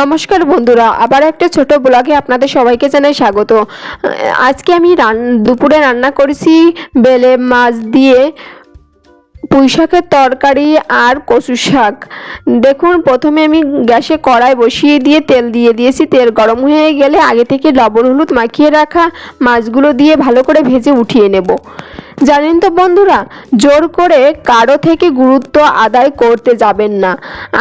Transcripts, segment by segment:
নমস্কার বন্ধুরা, আবার একটা ছোট ব্লগে আপনাদের সবাইকে জানাই স্বাগত। আজকে আমি রান, দুপুরে রান্না করেছি বেলে মাছ দিয়ে পুঁই শাকের তরকারি আর কচু শাক। দেখুন, প্রথমে আমি গ্যাসে কড়াই বসিয়ে দিয়ে তেল দিয়ে দিয়েছি। তেল গরম হয়ে গেলে আগে থেকে লবণ, হলুদ মাখিয়ে রাখা মাছগুলো দিয়ে ভালো করে ভেজে উঠিয়ে নেব। জানেন তো বন্ধুরা, জোর করে কারও থেকে গুরুত্ব আদায় করতে যাবেন না।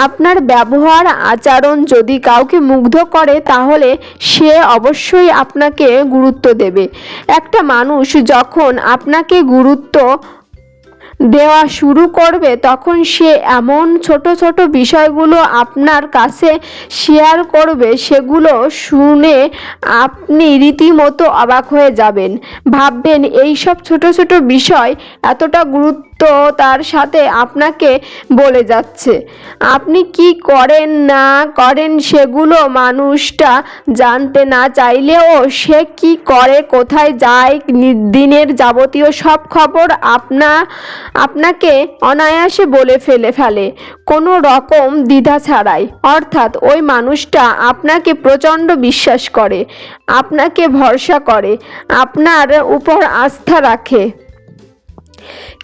আপনার ব্যবহার, আচরণ যদি কাউকে মুগ্ধ করে, তাহলে সে অবশ্যই আপনাকে গুরুত্ব দেবে। একটা মানুষ যখন আপনাকে গুরুত্ব দেওয়া শুরু করবে, তখন সে এমন ছোট ছোট বিষয়গুলো আপনার কাছে শেয়ার করবে, সেগুলো শুনে আপনি রীতিমতো অবাক হয়ে যাবেন। ভাববেন এই সব ছোট ছোট বিষয় এতটা গুরুত্ব তার সাথে আপনাকে বলে যাচ্ছে। আপনি কি করেন, না করেন, সেগুলো মানুষটা জানতে না চাইলেও সে কি করে, কোথায় যায়, দিনের যাবতীয় সব খবর আপনা আপনাকে অনায়াসে বলে ফেলে ফেলে। কোনো রকম দ্বিধা ছাড়াই। অর্থাৎ ওই মানুষটা আপনাকে প্রচণ্ড বিশ্বাস করে, আপনাকে ভরসা করে, আপনার উপর আস্থা রাখে।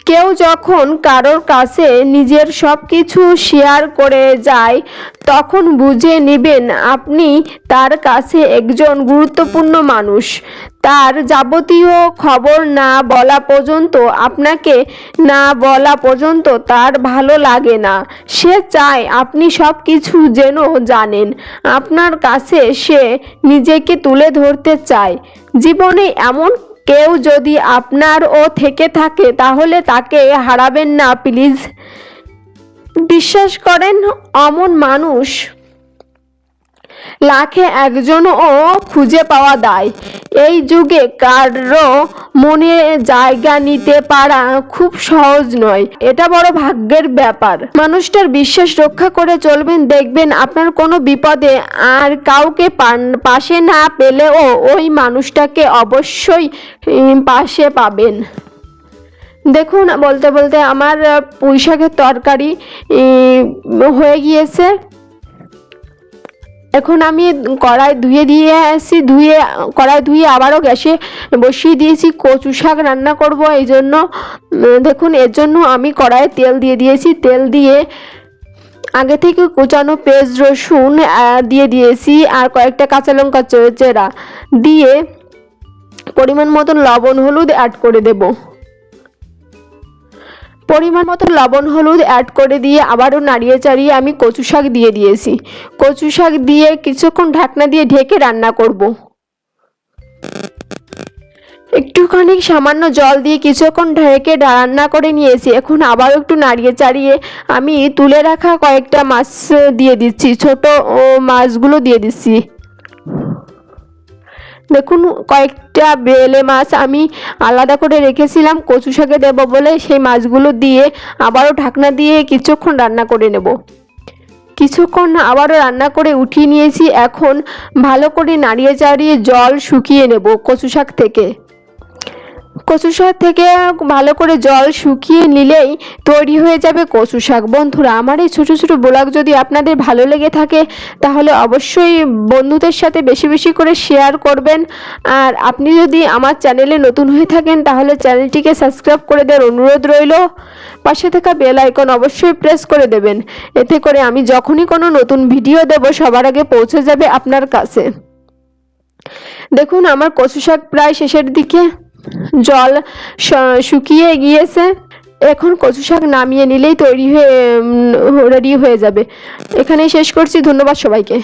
কেউ যখন কারোর কাছে নিজের সব কিছু শেয়ার করে যায়, তখন বুঝে নেবেন আপনি তার কাছে একজন গুরুত্বপূর্ণ মানুষ। তার যাবতীয় খবর না বলা পর্যন্ত, আপনাকে না বলা পর্যন্ত তার ভালো লাগে না। সে চায় আপনি সব কিছু যেন জানেন। আপনার কাছে সে নিজেকে তুলে ধরতে চায়। জীবনে এমন কেউ যদি আপনার ও থেকে থাকে, তাহলে তাকে হারাবেন না, প্লিজ। বিশ্বাস করেন, অমন মানুষ লাখে একজনও খুঁজে পাওয়া দায় এই যুগে কারও মনে জায়গা নিতে পারা খুব সহজ নয়। এটা বড় ভাগ্যের ব্যাপার। মানুষটার বিশ্বাস রক্ষা করে চলবেন দেখবেন আপনার কোনো বিপদে আর কাউকে পাশে না পেলেও ওই মানুষটাকে অবশ্যই পাশে পাবেন। দেখুন বলতে বলতে আমার আহ, পুঁই শাকের তরকারি হয়ে গিয়েছে। এখন আমি কড়াই ধুয়ে দিয়ে আসি, ধুয়ে, কড়াই ধুয়ে আবারও গ্যাসে বসিয়ে দিয়েছি। কচু শাক রান্না করব এই জন্য। দেখুন, এর জন্য আমি কড়াইয়ে তেল দিয়ে দিয়েছি। তেল দিয়ে আগে থেকে কুচানো পেঁয়াজ, রসুন দিয়ে দিয়েছি আর কয়েকটা কাঁচা লঙ্কা চেরা। দিয়ে পরিমাণ মতন লবণ, হলুদ অ্যাড করে দেবো। পরিমাণ মতো লবণ, হলুদ অ্যাড করে দিয়ে আবারও নাড়িয়ে চাড়িয়ে আমি কচু শাক দিয়ে দিয়েছি। কচু শাক দিয়ে কিছুক্ষণ ঢাকনা দিয়ে ঢেকে রান্না করব। একটুখানি সামান্য জল দিয়ে কিছুক্ষণ ঢেকে রান্না করে নিয়েছি। এখন আবার একটু নাড়িয়ে চাড়িয়ে আমি তুলে রাখা কয়েকটা মাছ দিয়ে দিচ্ছি। ছোট, ও, মাছগুলো দিয়ে দিচ্ছি। দেখুন, কয়েকটা বেলে মাছ আমি আলাদা করে রেখেছিলাম, কচু শাকে দেবো বলে সেই মাছগুলো দিয়ে আবারও ঢাকনা দিয়ে কিছুক্ষণ রান্না করে নেব। কিছুক্ষণ আবারও রান্না করে উঠিয়ে নিয়েছি, এখন ভালো করে নাড়িয়ে চাড়িয়ে জল শুকিয়ে নেব কচু শাক থেকে। কচু শাক থেকে ভালো করে জল শুকিয়ে নিলেই তৈরি হয়ে যাবে কচু শাক। বন্ধুরা, আমার এই ছোটো ছোটো ব্লগ যদি আপনাদের ভালো লেগে থাকে, তাহলে অবশ্যই বন্ধুদের সাথে বেশি বেশি করে শেয়ার করবেন। আর আপনি যদি আমার চ্যানেলে নতুন হয়ে থাকেন, তাহলে চ্যানেলটিকে সাবস্ক্রাইব করে দেওয়ার অনুরোধ রইল। পাশে থাকা বেল আইকন অবশ্যই প্রেস করে দেবেন। এতে করে আমি যখনই কোনো নতুন ভিডিও দেব, সবার আগে পৌঁছে যাবে আপনার কাছে। দেখুন, আমার কচু শাক প্রায় শেষের দিকে। জল শুকিয়ে গিয়েছে। এখন কচু শাক নামিয়ে নিলেই তৈরি হয়ে রেডি হয়ে যাবে। এখানেই শেষ করছি। ধন্যবাদ সবাইকে।